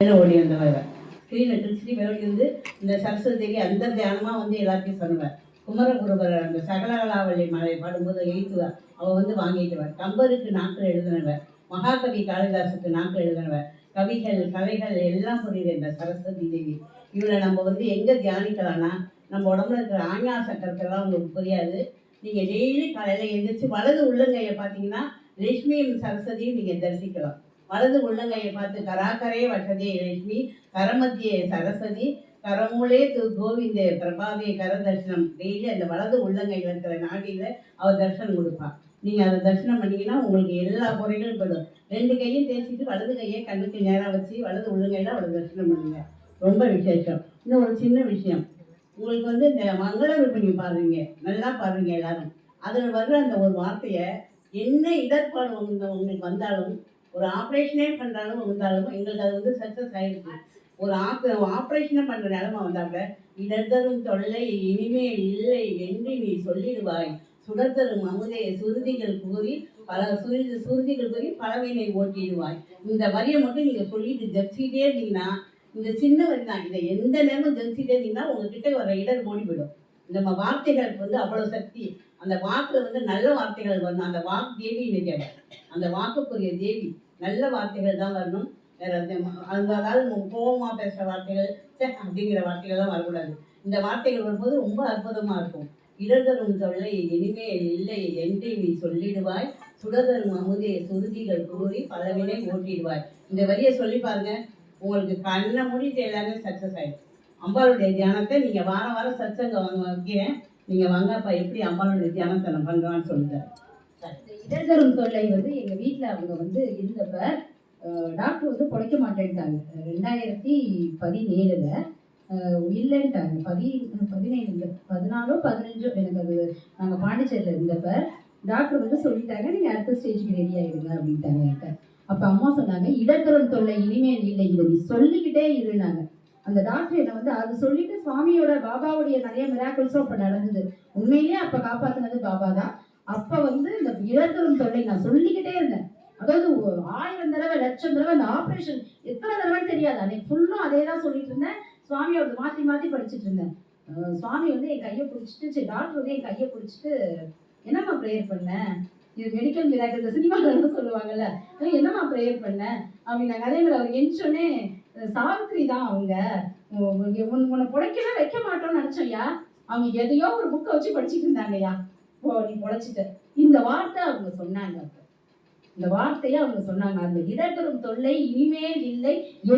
வெளில ஓடி வந்தவ ஸ்க்ரீனை கிழிச்சிட்டு ஓடி வந்து இந்த சரஸ்வதிக்கு அந்த தியானமாக வந்து எல்லாத்தையும் சொல்லுவேன் குமரகுருபர் அந்த சகலகலாவள்ளி மலை பாடும்போது எழுத்துவா. அவள் வந்து வாங்கிட்டுவா கம்பருக்கு நாட்கள் எழுதினவ மகாகவி காளிதாசுக்கு நாட்கள் எழுதினவ கவிகள் கலைகள் எல்லாம் புரியுது இந்த சரஸ்வதி தேவி. இவளை நம்ம வந்து எங்கே தியானிக்கலாம்னா நம்ம உடம்புல இருக்கிற ஆஞ்ஞா சக்கரத்தெல்லாம் உங்களுக்கு புரியாது. நீங்கள் டெய்லி காலையில் எழுந்திரிச்சு வலது உள்ளங்கையை பார்த்தீங்கன்னா லட்சுமியும் சரஸ்வதியும் நீங்கள் தரிசிக்கலாம். வலது உள்ளங்கையை பார்த்து கராக்கரே வசதே லட்சுமி கரமத்தியே சரஸ்வதி கரமூலே து கோவிந்த பிரபாவே கர தர்சனம் டெய்லி அந்த வலது உள்ளங்கையில் இருக்கிற நாடியில் அவர் தர்சனம் கொடுப்பார் நீங்கள் அதை தரிசனம் பண்ணீங்கன்னா உங்களுக்கு எல்லா குறைகளும் போயிடும். ரெண்டு கையும் தேய்ச்சிட்டு வலது கையை கண்ணுக்கு நேராக வச்சு வலது உள்ளங்கையில் அவரை தரிசனம் பண்ணுங்க. ரொம்ப விசேஷம். இன்னும் ஒரு சின்ன விஷயம். உங்களுக்கு வந்து இந்த மங்கள விற்பனை பாருங்க. நல்லா பாருங்க எல்லாரும். அதில் வர்ற அந்த ஒரு வார்த்தையை என்ன இடர்பாடு உங்களுக்கு வந்தாலும் ஒரு ஆப்ரேஷனே பண்ணுறாலும் வந்தாலும் எங்களுக்கு அது வந்து சக்ஸஸ் ஆயிருக்கு ஒரு ஆப் ஆப்ரேஷனே பண்ணுற நிலமை வந்தாங்க இடர்தரும் தொல்லை இனிமேல் இல்லை என்று நீ சொல்லிடுவாய். சுடத்தரும் அமுதே சுருதிகள் கூறி பல சுருதி சுருதிகள் கூறி பலவினை ஓட்டிடுவாய். இந்த வரியை மட்டும் நீங்கள் சொல்லிட்டு ஜெப்சிட்டே இருந்தீங்கன்னா இந்த சின்ன வரி தான். இதை எந்த நேரமும் ஜெப்சிட்டே இருந்தீங்கன்னா உங்ககிட்ட வர இடர் ஓடி போயிடும் நம்ம வார்த்தைகளுக்கு வந்து அவ்வளோ சக்தி. அந்த வாக்குல வந்து நல்ல வார்த்தைகள் வரணும். அந்த வாக்கு தேவி இன்னைக்கு அந்த வாக்குக்குரிய தேவி நல்ல வார்த்தைகள் தான் வரணும். வேற எந்த- அந்த அதாவது கோபமாக பேசுகிற வார்த்தைகள் சே அப்படிங்கிற வார்த்தைகள்லாம் வரக்கூடாது. இந்த வார்த்தைகள் வரும்போது ரொம்ப அற்புதமாக இருக்கும். இடர்தரும் தொல்லை இனிமேல் இல்லை என்று நீ சொல்லிடுவாய். சுடதரும் அமுதே சுருதிகள் கூறி பலவினை ஓட்டிடுவாய். இந்த வரியை சொல்லி பாருங்க. உங்களுக்கு கண்ணை மூடிட்டு எல்லாமே சக்ஸஸ் ஆயிடும். அம்பாளுடைய தியானத்தை நீங்கள் வாரம் வாரம் சத்சங்க வாங்க வைக்கிறேன். நீங்கள் வாங்கப்பா எப்படி அம்மாவோட தியானத்தை நான் பண்ணுறான்னு சொல்லிட்டேன் தொல்லை வந்து எங்க வீட்டில் அவங்க வந்து இருந்தப்ப டாக்டர் வந்து குறைக்க மாட்டேன்ட்டாங்க. ரெண்டாயிரத்தி பதினேழுல இல்லைன்ட்டாங்க. பதி பதினைந்து இல்லை பதினாலோ பதினஞ்சோ எனக்கு அது நாங்கள் பாண்டிச்சேரியில் இருந்தப்ப டாக்டர் வந்து சொல்லிட்டாங்க நீங்கள் அடுத்த ஸ்டேஜுக்கு ரெடி ஆகிடுங்க அப்படின்ட்டாங்க என்கிட்ட. அப்போ அம்மா சொன்னாங்க இடர்தரும் தொல்லை இனிமேல் இல்லை இதை நீ சொல்லிக்கிட்டே இருந்தாங்க அந்த டாக்டர் என்னை வந்து அது சொல்லிட்டு சுவாமியோட பாபாவுடைய நிறைய மிராக்கிள்ஸும் அப்போ நடந்தது. உண்மையிலேயே அப்போ காப்பாற்றினது பாபா தான் அப்ப வந்து இந்த இழந்தரும் தொல்லை நான் சொல்லிக்கிட்டே இருந்தேன். அதாவது ஆயிரம் தடவை லட்சம் தடவை இந்த ஆப்ரேஷன் எத்தனை தடவைன்னு தெரியாது. அன்னைக்கு ஃபுல்லும் அதே தான் சொல்லிட்டு இருந்தேன். சுவாமியோட மாற்றி மாற்றி படிச்சுட்டு இருந்தேன். சுவாமி வந்து என் கையை பிடிச்சிட்டு சரி டாக்டர் வந்து என் கையை பிடிச்சிட்டு என்னம்மா ப்ரேயர் பண்ணேன் இது மெடிக்கல் மிராக்கிள் இந்த சினிமாவில் சொல்லுவாங்கல்ல. என்னம்மா ப்ரேயர் பண்ண? அப்படின்னாங்க அதே மாதிரி அவர் எஞ்சோடனே சாவித்ரி தான் அவங்க. உன்னை பிழைக்கவே வைக்க மாட்டோம்னு நினச்சோயா அவங்க எதையோ ஒரு புக்கை வச்சு படிச்சுட்டு இருந்தாங்கய்யா. ஓ நீ பிழைச்சிட்ட இந்த வார்த்தை அவங்க சொன்னாங்க. இந்த வார்த்தையை அவங்க சொன்னாங்க. அந்த இடர்பெறும் தொல்லை இனிமேல் இல்லை.